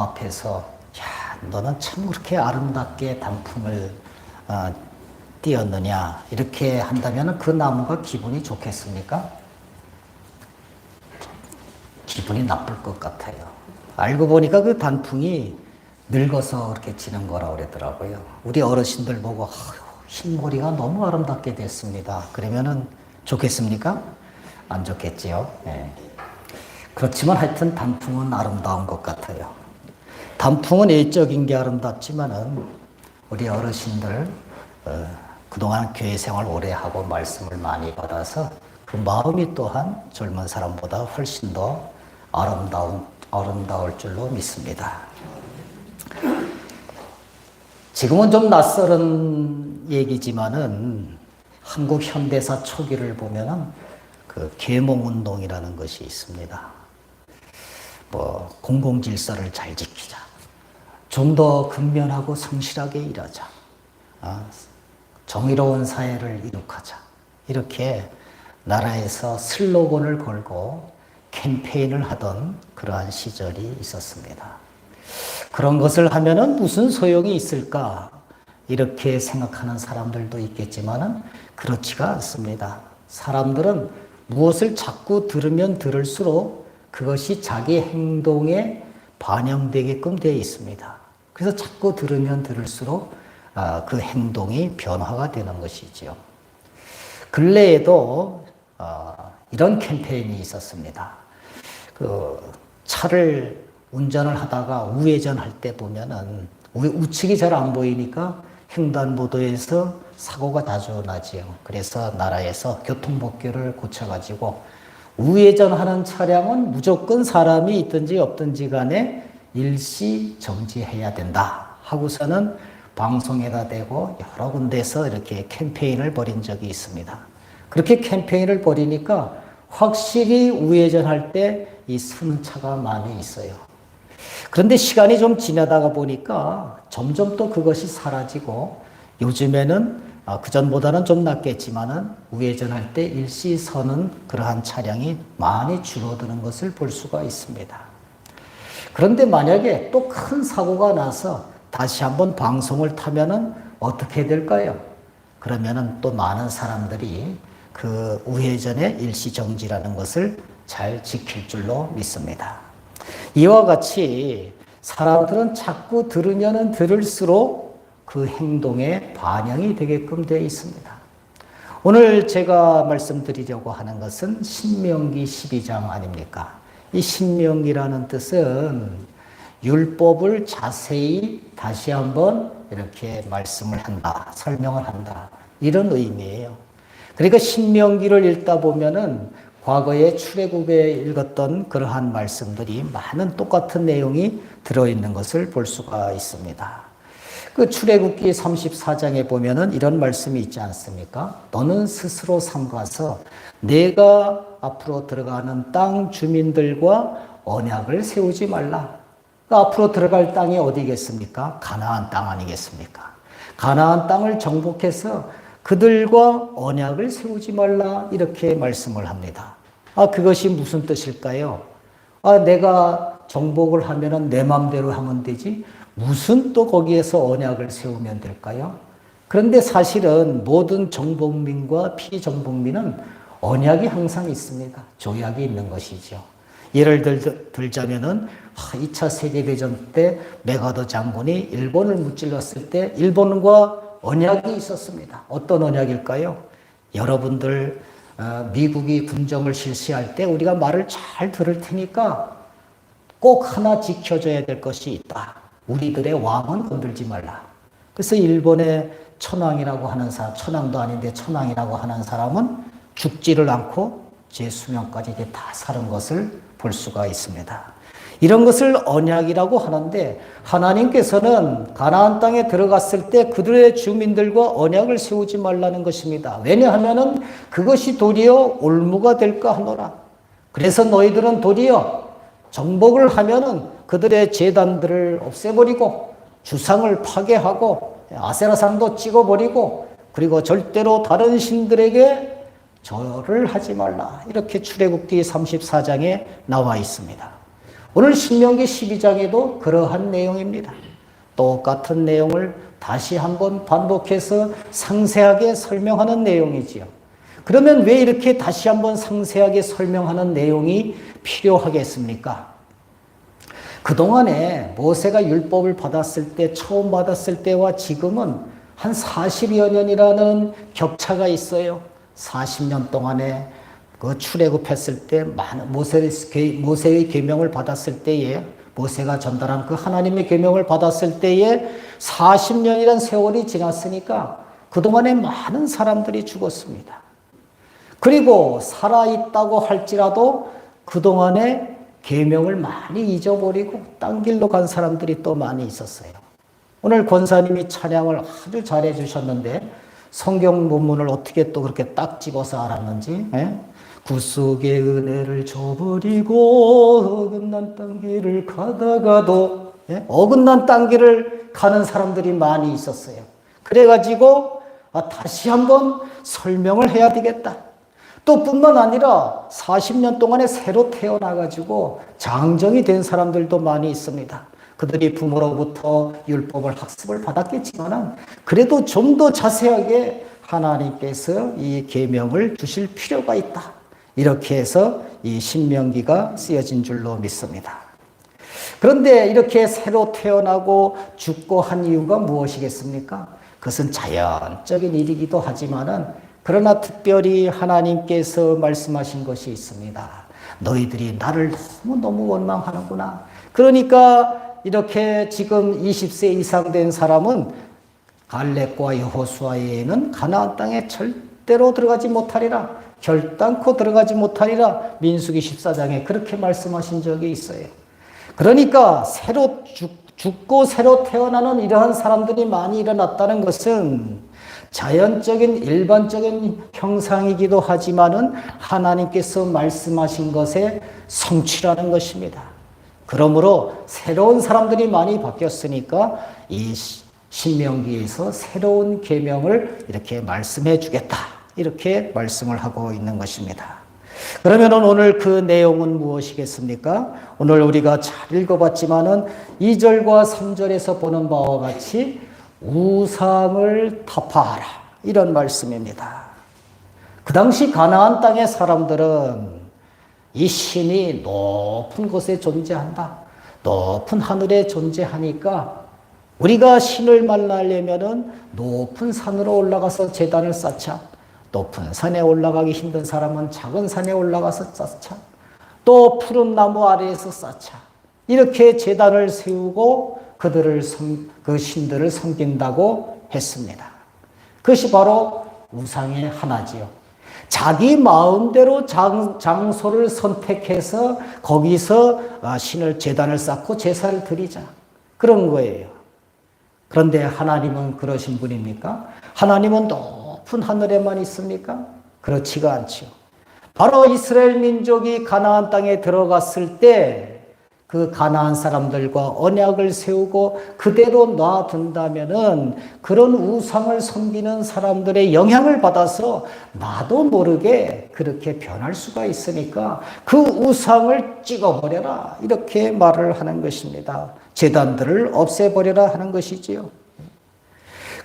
앞에서 야 너는 참 그렇게 아름답게 단풍을 어, 띄었느냐 이렇게 한다면 그 나무가 기분이 좋겠습니까? 기분이 나쁠 것 같아요. 알고 보니까 그 단풍이 늙어서 그렇게 지는 거라고 그러더라고요. 우리 어르신들 보고 아유, 흰머리가 너무 아름답게 됐습니다. 그러면은 좋겠습니까? 안 좋겠지요. 예. 그렇지만 하여튼 단풍은 아름다운 것 같아요. 단풍은 외적인 게 아름답지만은 우리 어르신들 어, 그동안 교회 생활 오래 하고 말씀을 많이 받아서 그 마음이 또한 젊은 사람보다 훨씬 더 아름다운 아름다울 줄로 믿습니다. 지금은 좀 낯설은 얘기지만은 한국 현대사 초기를 보면은 그 계몽 운동이라는 것이 있습니다. 뭐 공공 질서를 잘 지키자. 좀 더 근면하고 성실하게 일하자. 아, 정의로운 사회를 이룩하자. 이렇게 나라에서 슬로건을 걸고 캠페인을 하던 그러한 시절이 있었습니다. 그런 것을 하면은 무슨 소용이 있을까? 이렇게 생각하는 사람들도 있겠지만은 그렇지가 않습니다. 사람들은 무엇을 자꾸 들으면 들을수록 그것이 자기 행동에 반영되게끔 되어 있습니다. 그래서 자꾸 들으면 들을수록 아, 그 행동이 변화가 되는 것이지요. 근래에도 어, 이런 캠페인이 있었습니다. 그 차를 운전을 하다가 우회전할 때 보면은 우- 우측이 잘 안 보이니까 횡단보도에서 사고가 자주 나지요. 그래서 나라에서 교통법규를 고쳐가지고 우회전하는 차량은 무조건 사람이 있든지 없든지 간에 일시 정지해야 된다 하고서는 방송에다 대고 여러 군데서 이렇게 캠페인을 벌인 적이 있습니다. 그렇게 캠페인을 벌이니까 확실히 우회전할 때이 서는 차가 많이 있어요. 그런데 시간이 좀 지나다가 보니까 점점 또 그것이 사라지고 요즘에는 아, 그전보다는 좀 낫겠지만은 우회전할 때 일시 서는 그러한 차량이 많이 줄어드는 것을 볼 수가 있습니다. 그런데 만약에 또 큰 사고가 나서 다시 한번 방송을 타면은 어떻게 될까요? 그러면은 또 많은 사람들이 그 우회전의 일시 정지라는 것을 잘 지킬 줄로 믿습니다. 이와 같이 사람들은 자꾸 들으면은 들을수록 그 행동에 반영이 되게끔 되어 있습니다. 오늘 제가 말씀드리려고 하는 것은 신명기 12장 아닙니까? 이 신명기라는 뜻은 율법을 자세히 다시 한번 이렇게 말씀을 한다, 설명을 한다. 이런 의미예요. 그러니까 신명기를 읽다 보면은 과거에 출애굽에 읽었던 그러한 말씀들이 많은 똑같은 내용이 들어 있는 것을 볼 수가 있습니다. 그 출애굽기 34장에 보면은 이런 말씀이 있지 않습니까? 너는 스스로 삼가서 내가 앞으로 들어가는 땅 주민들과 언약을 세우지 말라. 그 앞으로 들어갈 땅이 어디겠습니까? 가나안 땅 아니겠습니까? 가나안 땅을 정복해서 그들과 언약을 세우지 말라 이렇게 말씀을 합니다. 아 그것이 무슨 뜻일까요? 아 내가 정복을 하면은 내 마음대로 하면 되지 무슨 또 거기에서 언약을 세우면 될까요? 그런데 사실은 모든 정복민과 피정복민은 언약이 항상 있습니다. 조약이 있는 것이죠. 예를 들, 들자면은 2차 세계대전 때 메가더 장군이 일본을 무찔렀을 때 일본과 언약이 있었습니다. 어떤 언약일까요? 여러분들 어, 미국이 군정을 실시할 때 우리가 말을 잘 들을 테니까 꼭 하나 지켜줘야 될 것이 있다. 우리들의 왕은 건들지 말라. 그래서 일본의 천황이라고 하는 사람, 천황도 아닌데 천황이라고 하는 사람은 죽지를 않고 제 수명까지 이제 다 사는 것을 볼 수가 있습니다. 이런 것을 언약이라고 하는데 하나님께서는 가나안 땅에 들어갔을 때 그들의 주민들과 언약을 세우지 말라는 것입니다. 왜냐하면은 그것이 도리어 올무가 될까 하노라. 그래서 너희들은 도리어 정복을 하면은 그들의 재단들을 없애버리고 주상을 파괴하고 아세라산도 찍어버리고 그리고 절대로 다른 신들에게 절을 하지 말라. 이렇게 출애굽기 34장에 나와 있습니다. 오늘 신명기 12장에도 그러한 내용입니다. 똑같은 내용을 다시 한번 반복해서 상세하게 설명하는 내용이지요. 그러면 왜 이렇게 다시 한번 상세하게 설명하는 내용이 필요하겠습니까? 그동안에 모세가 율법을 받았을 때, 처음 받았을 때와 지금은 한 40여 년이라는 격차가 있어요. 40년 동안에 그 출애굽했을 때 많은 모세의, 계명을 받았을 때에 모세가 전달한 그 하나님의 계명을 받았을 때에 40년이란 세월이 지났으니까 그동안에 많은 사람들이 죽었습니다. 그리고 살아 있다고 할지라도 그동안에 계명을 많이 잊어버리고 딴 길로 간 사람들이 또 많이 있었어요. 오늘 권사님이 찬양을 아주 잘해 주셨는데 성경 본문을 어떻게 또 그렇게 딱 집어서 알았는지 예? 구속의 은혜를 저버리고 어긋난 땅 길을 가다가도 예? 어긋난 땅 길을 가는 사람들이 많이 있었어요. 그래가지고 아, 다시 한번 설명을 해야 되겠다. 또 뿐만 아니라 40년 동안에 새로 태어나가지고 장정이 된 사람들도 많이 있습니다. 그들이 부모로부터 율법을 학습을 받았겠지만 그래도 좀 더 자세하게 하나님께서 이 계명을 주실 필요가 있다. 이렇게 해서 이 신명기가 쓰여진 줄로 믿습니다. 그런데 이렇게 새로 태어나고 죽고 한 이유가 무엇이겠습니까? 그것은 자연적인 일이기도 하지만은 그러나 특별히 하나님께서 말씀하신 것이 있습니다. 너희들이 나를 너무너무 원망하는구나. 그러니까 이렇게 지금 20세 이상 된 사람은 갈렙과 여호수아에는 가나안 땅에 절대로 들어가지 못하리라. 결단코 들어가지 못하리라. 민수기 14장에 그렇게 말씀하신 적이 있어요. 그러니까 새로 죽, 죽고 새로 태어나는 이러한 사람들이 많이 일어났다는 것은 자연적인 일반적인 형상이기도 하지만은 하나님께서 말씀하신 것의 성취라는 것입니다. 그러므로 새로운 사람들이 많이 바뀌었으니까 이 신명기에서 새로운 계명을 이렇게 말씀해 주겠다. 이렇게 말씀을 하고 있는 것입니다. 그러면 오늘 그 내용은 무엇이겠습니까? 오늘 우리가 잘 읽어봤지만은 2절과 3절에서 보는 바와 같이 우상을 타파하라. 이런 말씀입니다. 그 당시 가나안 땅의 사람들은 이 신이 높은 곳에 존재한다. 높은 하늘에 존재하니까 우리가 신을 만나려면은 높은 산으로 올라가서 재단을 쌓자. 높은 산에 올라가기 힘든 사람은 작은 산에 올라가서 쌓자. 또 푸른 나무 아래에서 쌓자. 이렇게 재단을 세우고 그들을 그 신들을 섬긴다고 했습니다. 그것이 바로 우상의 하나지요. 자기 마음대로 장, 장소를 선택해서 거기서 아, 신을 재단을 쌓고 제사를 드리자. 그런 거예요. 그런데 하나님은 그러신 분입니까? 하나님은 높은 하늘에만 있습니까? 그렇지가 않지요. 바로 이스라엘 민족이 가나안 땅에 들어갔을 때 그 가나안 사람들과 언약을 세우고 그대로 놔둔다면은 그런 우상을 섬기는 사람들의 영향을 받아서 나도 모르게 그렇게 변할 수가 있으니까 그 우상을 찍어버려라 이렇게 말을 하는 것입니다. 재단들을 없애버려라 하는 것이지요.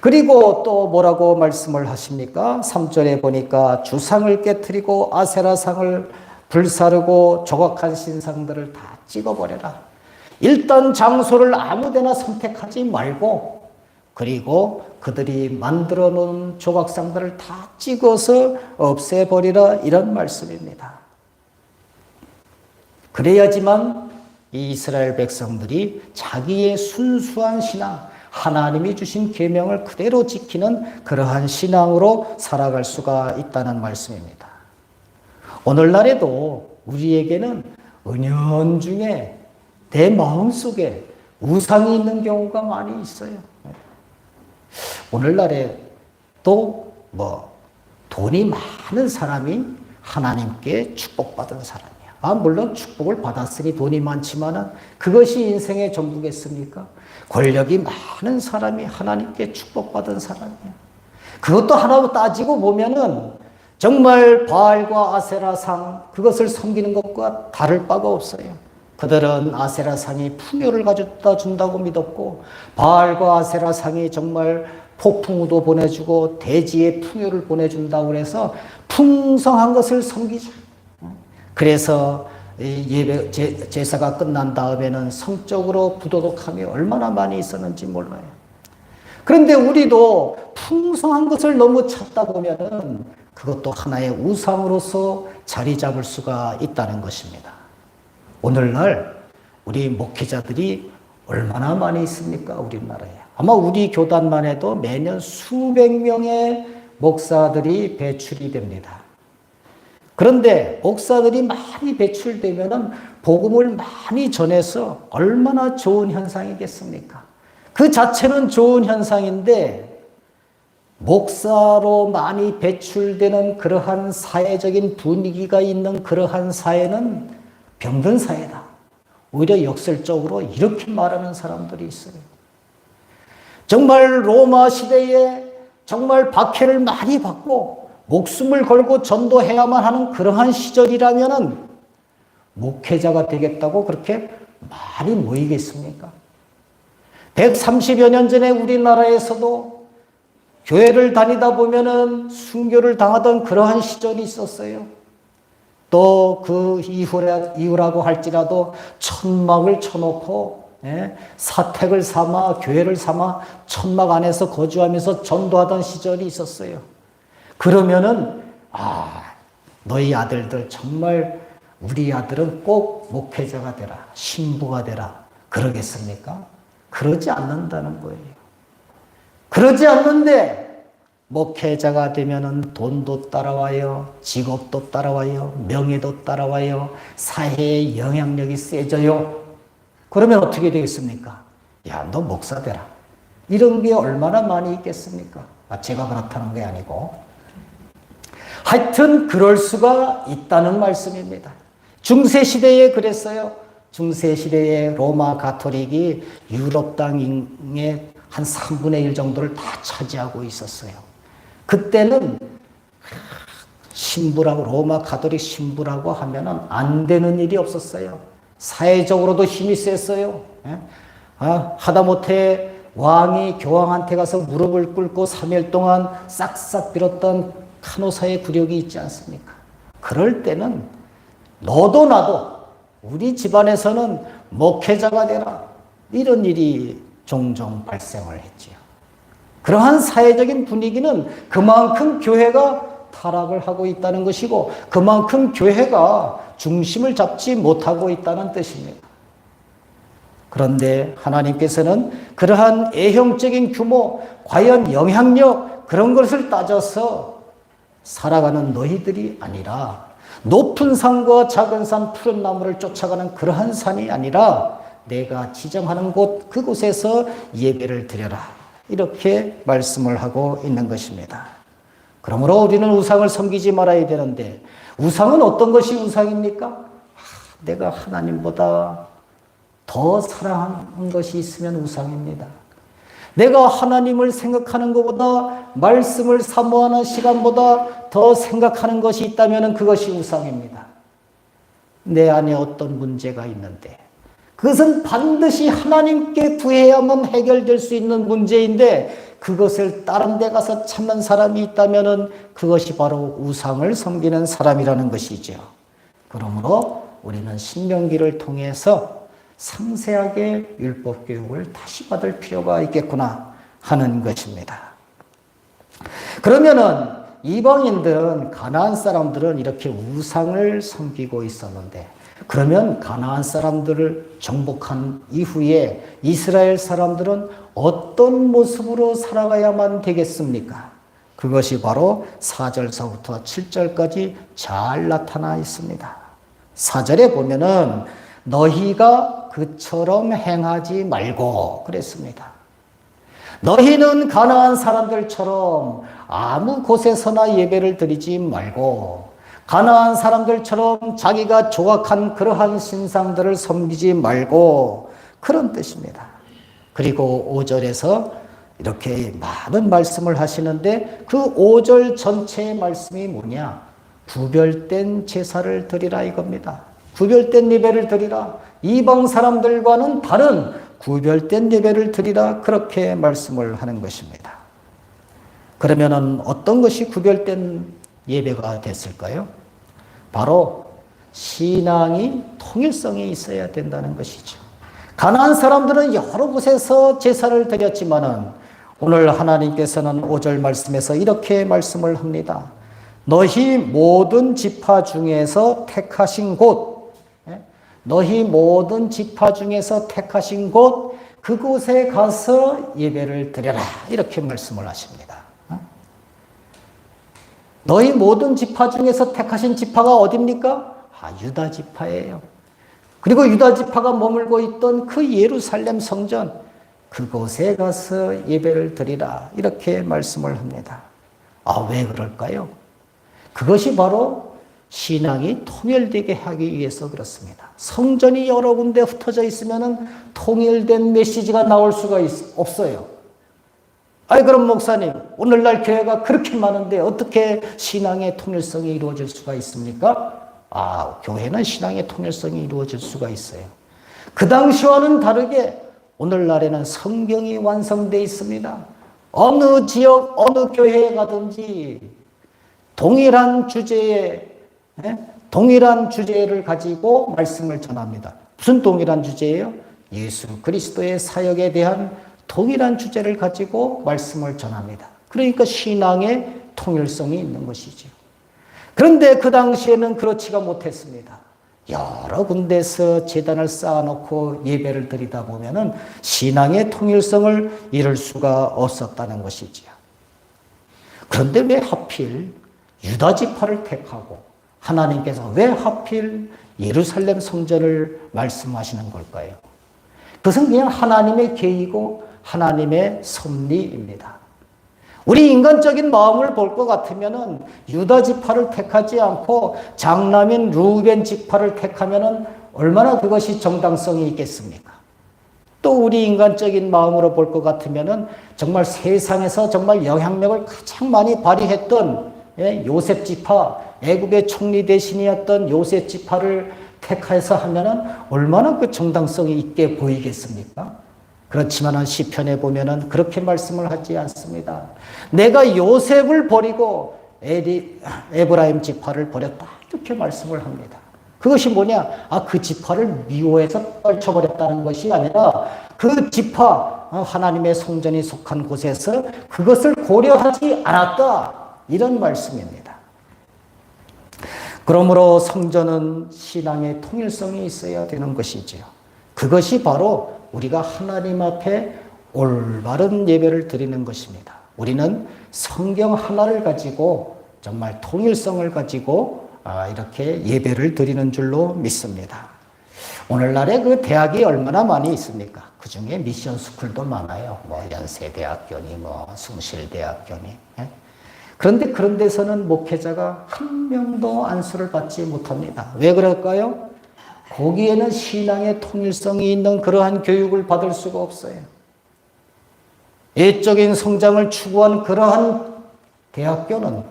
그리고 또 뭐라고 말씀을 하십니까? 3절에 보니까 주상을 깨뜨리고 아세라상을 불사르고 조각한 신상들을 다 찍어버려라. 일단 장소를 아무데나 선택하지 말고 그리고 그들이 만들어 놓은 조각상들을 다 찍어서 없애버리라 이런 말씀입니다. 그래야지만 이스라엘 백성들이 자기의 순수한 신앙, 하나님이 주신 계명을 그대로 지키는 그러한 신앙으로 살아갈 수가 있다는 말씀입니다. 오늘날에도 우리에게는 은연 중에 내 마음 속에 우상이 있는 경우가 많이 있어요. 오늘날에 또 뭐 돈이 많은 사람이 하나님께 축복받은 사람이야. 아, 물론 축복을 받았으니 돈이 많지만은 그것이 인생의 전부겠습니까? 권력이 많은 사람이 하나님께 축복받은 사람이야. 그것도 하나로 따지고 보면은 정말 바알과 아세라상 그것을 섬기는 것과 다를 바가 없어요. 그들은 아세라상이 풍요를 가져다 준다고 믿었고 바알과 아세라상이 정말 폭풍우도 보내주고 대지에 풍요를 보내준다고 그래서 풍성한 것을 섬기자. 그래서 예배 제, 제사가 끝난 다음에는 성적으로 부도덕함이 얼마나 많이 있었는지 몰라요. 그런데 우리도 풍성한 것을 너무 찾다 보면은 그것도 하나의 우상으로서 자리 잡을 수가 있다는 것입니다. 오늘날 우리 목회자들이 얼마나 많이 있습니까? 우리나라에. 아마 우리 교단만 해도 매년 수백 명의 목사들이 배출이 됩니다. 그런데 목사들이 많이 배출되면은 복음을 많이 전해서 얼마나 좋은 현상이겠습니까? 그 자체는 좋은 현상인데 목사로 많이 배출되는 그러한 사회적인 분위기가 있는 그러한 사회는 병든 사회다. 오히려 역설적으로 이렇게 말하는 사람들이 있어요. 정말 로마 시대에 정말 박해를 많이 받고 목숨을 걸고 전도해야만 하는 그러한 시절이라면은 목회자가 되겠다고 그렇게 많이 모이겠습니까? 130여 년 전에 우리나라에서도 교회를 다니다 보면은 순교를 당하던 그러한 시절이 있었어요. 또그 이후라고 할지라도 천막을 쳐놓고 예? 사택을 삼아 교회를 삼아 천막 안에서 거주하면서 전도하던 시절이 있었어요. 그러면은 아 너희 아들들 정말 우리 아들은 꼭 목회자가 되라 신부가 되라 그러겠습니까? 그러지 않는다는 거예요. 그러지 않는데 목회자가 되면은 돈도 따라와요. 직업도 따라와요. 명예도 따라와요. 사회의 영향력이 세져요. 그러면 어떻게 되겠습니까? 야, 너 목사 되라. 이런 게 얼마나 많이 있겠습니까? 아, 제가 그렇다는 게 아니고. 하여튼 그럴 수가 있다는 말씀입니다. 중세 시대에 그랬어요. 중세 시대에 로마 가톨릭이 유럽 땅의 한 3분의 1 정도를 다 차지하고 있었어요. 그때는 신부라고 로마 가톨릭 신부라고 하면은 안 되는 일이 없었어요. 사회적으로도 힘이 셌어요. 예? 아, 하다못해 왕이 교황한테 가서 무릎을 꿇고 3일 동안 싹싹 빌었던 카노사의 굴욕이 있지 않습니까? 그럴 때는 너도 나도 우리 집안에서는 목회자가 되라 이런 일이 종종 발생을 했지요. 그러한 사회적인 분위기는 그만큼 교회가 타락을 하고 있다는 것이고 그만큼 교회가 중심을 잡지 못하고 있다는 뜻입니다. 그런데 하나님께서는 그러한 애형적인 규모, 과연 영향력 그런 것을 따져서 살아가는 너희들이 아니라 높은 산과 작은 산, 푸른 나무를 쫓아가는 그러한 산이 아니라 내가 지정하는 곳 그곳에서 예배를 드려라. 이렇게 말씀을 하고 있는 것입니다. 그러므로 우리는 우상을 섬기지 말아야 되는데 우상은 어떤 것이 우상입니까? 내가 하나님보다 더 사랑하는 것이 있으면 우상입니다. 내가 하나님을 생각하는 것보다 말씀을 사모하는 시간보다 더 생각하는 것이 있다면 그것이 우상입니다. 내 안에 어떤 문제가 있는데 그것은 반드시 하나님께 구해야만 해결될 수 있는 문제인데 그것을 다른 데 가서 찾는 사람이 있다면 그것이 바로 우상을 섬기는 사람이라는 것이죠. 그러므로 우리는 신명기를 통해서 상세하게 율법 교육을 다시 받을 필요가 있겠구나 하는 것입니다. 그러면은 이방인들은 가나안 사람들은 이렇게 우상을 섬기고 있었는데 그러면 가나안 사람들을 정복한 이후에 이스라엘 사람들은 어떤 모습으로 살아가야만 되겠습니까? 그것이 바로 4절서부터 7절까지 잘 나타나 있습니다. 4절에 보면은 너희가 그처럼 행하지 말고 그랬습니다. 너희는 가나안 사람들처럼 아무 곳에서나 예배를 드리지 말고 가나안 사람들처럼 자기가 조각한 그러한 신상들을 섬기지 말고 그런 뜻입니다. 그리고 5절에서 이렇게 많은 말씀을 하시는데 그 5절 전체의 말씀이 뭐냐? 구별된 제사를 드리라 이겁니다. 구별된 예배를 드리라. 이방 사람들과는 다른 구별된 예배를 드리라 그렇게 말씀을 하는 것입니다. 그러면은 어떤 것이 구별된 예배가 됐을까요? 바로 신앙이 통일성이 있어야 된다는 것이죠. 가난한 사람들은 여러 곳에서 제사를 드렸지만은 오늘 하나님께서는 5절 말씀에서 이렇게 말씀을 합니다. 너희 모든 지파 중에서 택하신 곳, 예? 너희 모든 지파 중에서 택하신 곳, 그곳에 가서 예배를 드려라. 이렇게 말씀을 하십니다. 어? 너희 모든 지파 중에서 택하신 지파가 어딥니까? 아, 유다 지파예요. 그리고 유다 지파가 머물고 있던 그 예루살렘 성전, 그곳에 가서 예배를 드리라. 이렇게 말씀을 합니다. 아, 왜 그럴까요? 그것이 바로 신앙이 통일되게 하기 위해서 그렇습니다. 성전이 여러 군데 흩어져 있으면 통일된 메시지가 나올 수가 있, 없어요. 아이, 그럼 목사님, 오늘날 교회가 그렇게 많은데 어떻게 신앙의 통일성이 이루어질 수가 있습니까? 아, 교회는 신앙의 통일성이 이루어질 수가 있어요. 그 당시와는 다르게 오늘날에는 성경이 완성되어 있습니다. 어느 지역, 어느 교회에 가든지 동일한 주제에, 예? 동일한 주제를 가지고 말씀을 전합니다. 무슨 동일한 주제예요? 예수 그리스도의 사역에 대한 동일한 주제를 가지고 말씀을 전합니다. 그러니까 신앙의 통일성이 있는 것이죠. 그런데 그 당시에는 그렇지가 못했습니다. 여러 군데서 재단을 쌓아놓고 예배를 드리다 보면은 신앙의 통일성을 이룰 수가 없었다는 것이지요. 그런데 왜 하필 유다 지파를 택하고 하나님께서 왜 하필 예루살렘 성전을 말씀하시는 걸까요? 그것은 그냥 하나님의 계이고 하나님의 섭리입니다. 우리 인간적인 마음을 볼 것 같으면은 유다 지파를 택하지 않고 장남인 루벤 지파를 택하면은 얼마나 그것이 정당성이 있겠습니까? 또 우리 인간적인 마음으로 볼 것 같으면은 정말 세상에서 정말 영향력을 가장 많이 발휘했던 예, 요셉 지파, 애국의 총리 대신이었던 요셉 지파를 택해서 하면은 얼마나 그 정당성이 있게 보이겠습니까? 그렇지만 시편에 보면은 그렇게 말씀을 하지 않습니다. 내가 요셉을 버리고 에리, 에브라임 지파를 버렸다. 이렇게 말씀을 합니다. 그것이 뭐냐? 아, 그 지파를 미워해서 떨쳐버렸다는 것이 아니라 그 지파, 어, 하나님의 성전이 속한 곳에서 그것을 고려하지 않았다. 이런 말씀입니다. 그러므로 성전은 신앙의 통일성이 있어야 되는 것이지요. 그것이 바로 우리가 하나님 앞에 올바른 예배를 드리는 것입니다. 우리는 성경 하나를 가지고 정말 통일성을 가지고 아, 이렇게 예배를 드리는 줄로 믿습니다. 오늘날에 그 대학이 얼마나 많이 있습니까? 그 중에 미션 스쿨도 많아요. 뭐 연세대학교니 뭐 숭실대학교니. 예? 그런데 그런 데서는 목회자가 한 명도 안수를 받지 못합니다. 왜 그럴까요? 거기에는 신앙의 통일성이 있는 그러한 교육을 받을 수가 없어요. 예적인 성장을 추구한 그러한 대학교는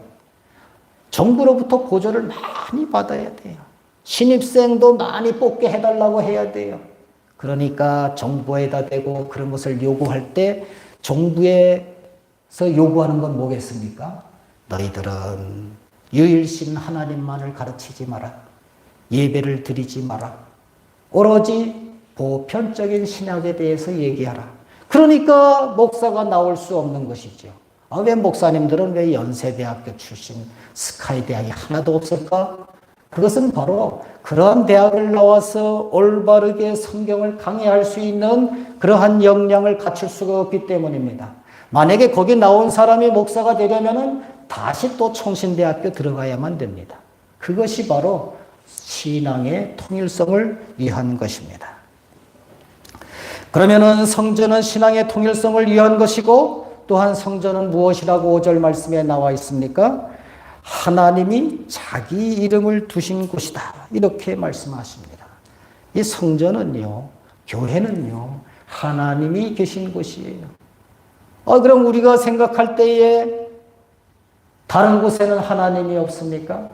정부로부터 보조를 많이 받아야 돼요. 신입생도 많이 뽑게 해달라고 해야 돼요. 그러니까 정부에다 대고 그런 것을 요구할 때 정부에서 요구하는 건 뭐겠습니까? 너희들은 유일신 하나님만을 가르치지 마라. 예배를 드리지 마라. 오로지 보편적인 신학에 대해서 얘기하라. 그러니까 목사가 나올 수 없는 것이죠. 아, 왜 목사님들은 왜 연세대학교 출신 스카이 대학이 하나도 없을까? 그것은 바로 그러한 대학을 나와서 올바르게 성경을 강의할 수 있는 그러한 역량을 갖출 수가 없기 때문입니다. 만약에 거기 나온 사람이 목사가 되려면은 다시 또 총신대학교 들어가야만 됩니다. 그것이 바로 신앙의 통일성을 위한 것입니다. 그러면은 성전은 신앙의 통일성을 위한 것이고 또한 성전은 무엇이라고 5절 말씀에 나와 있습니까? 하나님이 자기 이름을 두신 곳이다. 이렇게 말씀하십니다. 이 성전은요, 교회는요, 하나님이 계신 곳이에요. 어, 그럼 우리가 생각할 때에 다른 곳에는 하나님이 없습니까?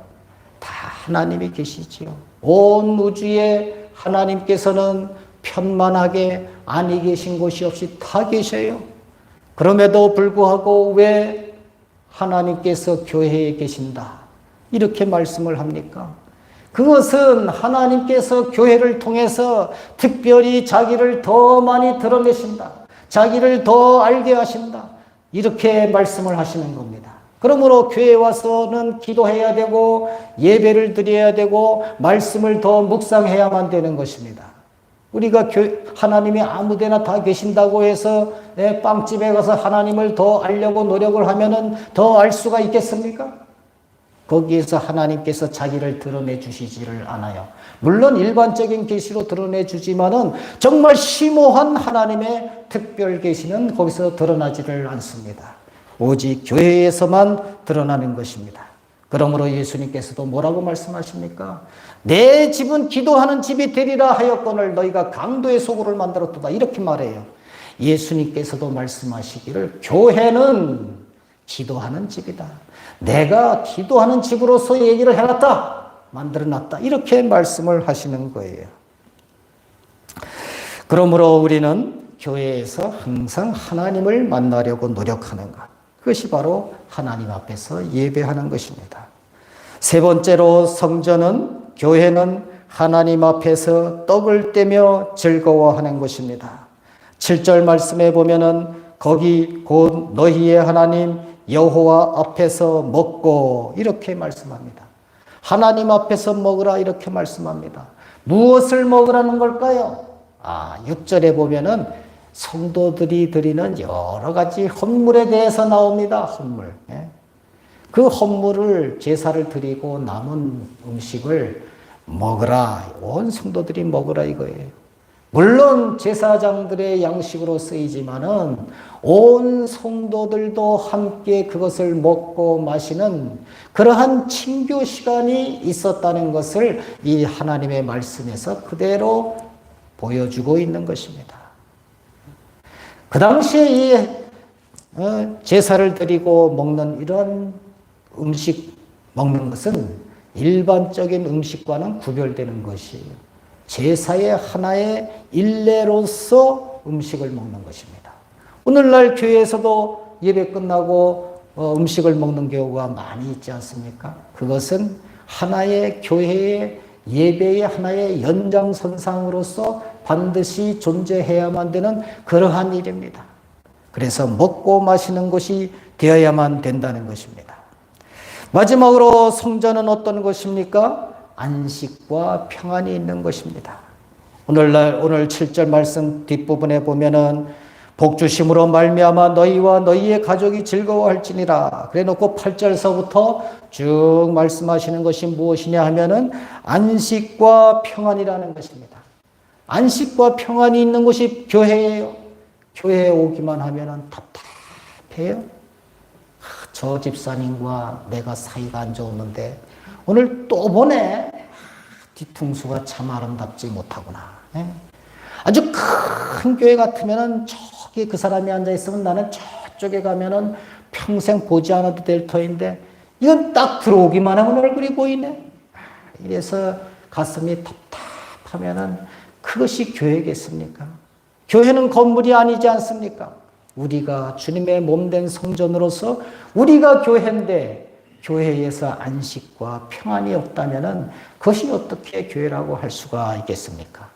다 하나님이 계시지요. 온 우주에 하나님께서는 편만하게 아니 계신 곳이 없이 다 계셔요. 그럼에도 불구하고 왜 하나님께서 교회에 계신다? 이렇게 말씀을 합니까? 그것은 하나님께서 교회를 통해서 특별히 자기를 더 많이 드러내신다. 자기를 더 알게 하신다. 이렇게 말씀을 하시는 겁니다. 그러므로 교회에 와서는 기도해야 되고 예배를 드려야 되고 말씀을 더 묵상해야만 되는 것입니다. 우리가 교, 하나님이 아무데나 다 계신다고 해서 예, 빵집에 가서 하나님을 더 알려고 노력을 하면은 더 알 수가 있겠습니까? 거기에서 하나님께서 자기를 드러내 주시지를 않아요. 물론 일반적인 계시로 드러내 주지만은 정말 심오한 하나님의 특별 계시는 거기서 드러나지를 않습니다. 오직 교회에서만 드러나는 것입니다. 그러므로 예수님께서도 뭐라고 말씀하십니까? 내 집은 기도하는 집이 되리라 하였거늘 너희가 강도의 소굴을 만들었다. 이렇게 말해요. 예수님께서도 말씀하시기를 교회는 기도하는 집이다. 내가 기도하는 집으로서 얘기를 해놨다. 만들어 놨다. 이렇게 말씀을 하시는 거예요. 그러므로 우리는 교회에서 항상 하나님을 만나려고 노력하는 것. 그것이 바로 하나님 앞에서 예배하는 것입니다. 세 번째로 성전은 교회는 하나님 앞에서 떡을 떼며 즐거워하는 것입니다. 7절 말씀에 보면은 거기 곧 너희의 하나님 여호와 앞에서 먹고 이렇게 말씀합니다. 하나님 앞에서 먹으라 이렇게 말씀합니다. 무엇을 먹으라는 걸까요? 아, 6절에 보면은 성도들이 드리는 여러 가지 헌물에 대해서 나옵니다. 헌물. 예. 그 헌물을 제사를 드리고 남은 음식을 먹으라. 온 성도들이 먹으라 이거예요. 물론 제사장들의 양식으로 쓰이지만은 온 성도들도 함께 그것을 먹고 마시는 그러한 친교 시간이 있었다는 것을 이 하나님의 말씀에서 그대로 보여주고 있는 것입니다. 그 당시에 이 어, 제사를 드리고 먹는 이런 음식 먹는 것은 일반적인 음식과는 구별되는 것이에요. 제사의 하나의 일례로서 음식을 먹는 것입니다. 오늘날 교회에서도 예배 끝나고 어, 음식을 먹는 경우가 많이 있지 않습니까? 그것은 하나의 교회의 예배의 하나의 연장선상으로서 반드시 존재해야만 되는 그러한 일입니다. 그래서 먹고 마시는 것이 되어야만 된다는 것입니다. 마지막으로 성전은 어떤 것입니까? 안식과 평안이 있는 것입니다. 오늘날 오늘 7절 말씀 뒷부분에 보면은 복주심으로 말미암아 너희와 너희의 가족이 즐거워할지니라. 그래 놓고 8절서부터 쭉 말씀하시는 것이 무엇이냐 하면은 안식과 평안이라는 것입니다. 안식과 평안이 있는 곳이 교회예요. 교회에 오기만 하면은 답답해요. 저 집사님과 내가 사이가 안 좋았는데 오늘 또 보네. 뒤통수가 참 아름답지 못하구나. 예? 아주 큰 교회 같으면은 저기 그 사람이 앉아 있으면 나는 저쪽에 가면은 평생 보지 않아도 될 터인데 이건 딱 들어오기만 하면 얼굴이 보이네. 이래서 가슴이 답답하면은 그것이 교회겠습니까? 교회는 건물이 아니지 않습니까? 우리가 주님의 몸된 성전으로서 우리가 교회인데 교회에서 안식과 평안이 없다면 그것이 어떻게 교회라고 할 수가 있겠습니까?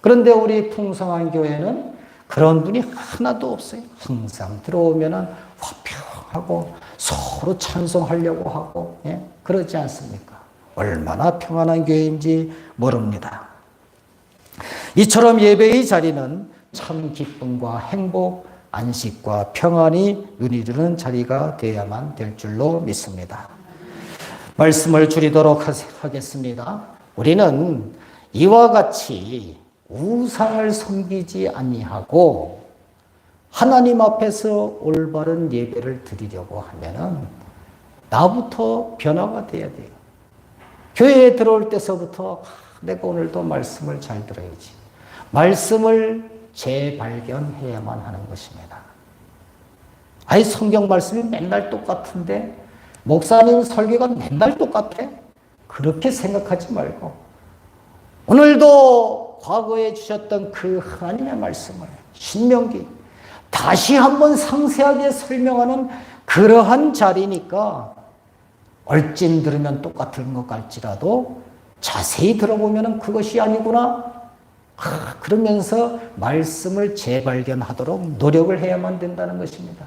그런데 우리 풍성한 교회는 그런 분이 하나도 없어요. 항상 들어오면 화평하고 서로 찬송하려고 하고 예? 그러지 않습니까? 얼마나 평안한 교회인지 모릅니다. 이처럼 예배의 자리는 참 기쁨과 행복, 안식과 평안이 눈이 드는 자리가 되어야만 될 줄로 믿습니다. 말씀을 줄이도록 하겠습니다. 우리는 이와 같이 우상을 섬기지 아니하고 하나님 앞에서 올바른 예배를 드리려고 하면은 나부터 변화가 돼야 돼요. 교회에 들어올 때서부터 내가 오늘도 말씀을 잘 들어야지. 말씀을 재발견해야만 하는 것입니다. 아니 성경 말씀이 맨날 똑같은데 목사님 설교가 맨날 똑같아? 그렇게 생각하지 말고 오늘도 과거에 주셨던 그 하나님의 말씀을 신명기 다시 한번 상세하게 설명하는 그러한 자리니까 얼찐 들으면 똑같은 것 같지라도 자세히 들어보면 그것이 아니구나. 아, 그러면서 말씀을 재발견하도록 노력을 해야만 된다는 것입니다.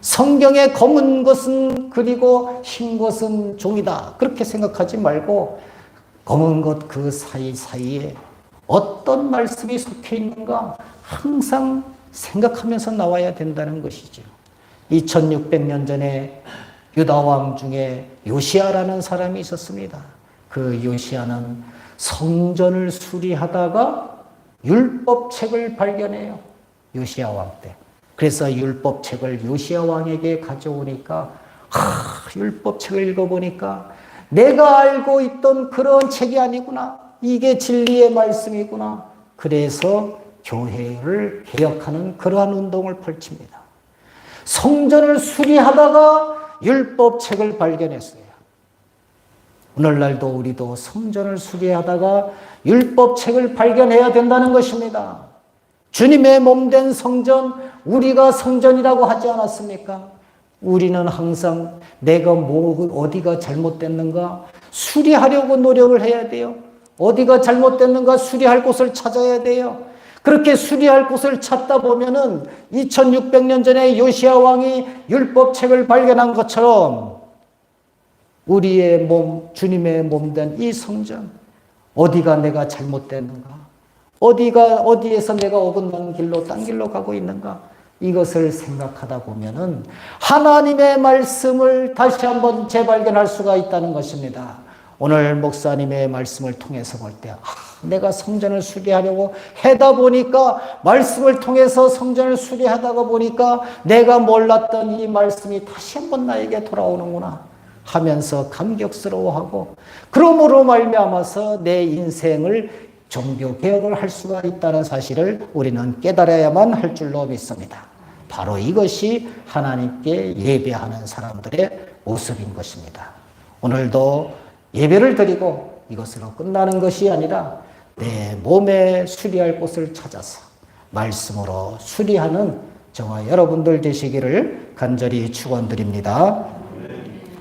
성경에 검은 것은 그리고 흰 것은 종이다. 그렇게 생각하지 말고 검은 것 그 사이사이에 어떤 말씀이 속해 있는가 항상 생각하면서 나와야 된다는 것이죠. 2600년 전에 유다 왕 중에 요시아라는 사람이 있었습니다. 그 요시아는 성전을 수리하다가 율법책을 발견해요. 요시아 왕 때. 그래서 율법책을 요시아 왕에게 가져오니까 하, 율법책을 읽어보니까 내가 알고 있던 그런 책이 아니구나. 이게 진리의 말씀이구나. 그래서 교회를 개혁하는 그러한 운동을 펼칩니다. 성전을 수리하다가 율법책을 발견했어요. 오늘날도 우리도 성전을 수리하다가 율법책을 발견해야 된다는 것입니다. 주님의 몸된 성전, 우리가 성전이라고 하지 않았습니까? 우리는 항상 내가 뭐, 어디가 잘못됐는가 수리하려고 노력을 해야 돼요. 어디가 잘못됐는가 수리할 곳을 찾아야 돼요. 그렇게 수리할 곳을 찾다 보면은 2600년 전에 요시아 왕이 율법책을 발견한 것처럼 우리의 몸, 주님의 몸 된 이 성전, 어디가 내가 잘못됐는가? 어디가, 어디에서 내가 어긋난 길로, 딴 길로 가고 있는가? 이것을 생각하다 보면은 하나님의 말씀을 다시 한번 재발견할 수가 있다는 것입니다. 오늘 목사님의 말씀을 통해서 볼 때, 아, 내가 성전을 수리하려고 해다 보니까, 말씀을 통해서 성전을 수리하다가 보니까, 내가 몰랐던 이 말씀이 다시 한번 나에게 돌아오는구나. 하면서 감격스러워하고, 그러므로 말미암아서 내 인생을 종교 개혁을 할 수가 있다는 사실을 우리는 깨달아야만 할 줄로 믿습니다. 바로 이것이 하나님께 예배하는 사람들의 모습인 것입니다. 오늘도 예배를 드리고 이것으로 끝나는 것이 아니라 내 몸에 수리할 곳을 찾아서 말씀으로 수리하는 저와 여러분들 되시기를 간절히 축원드립니다.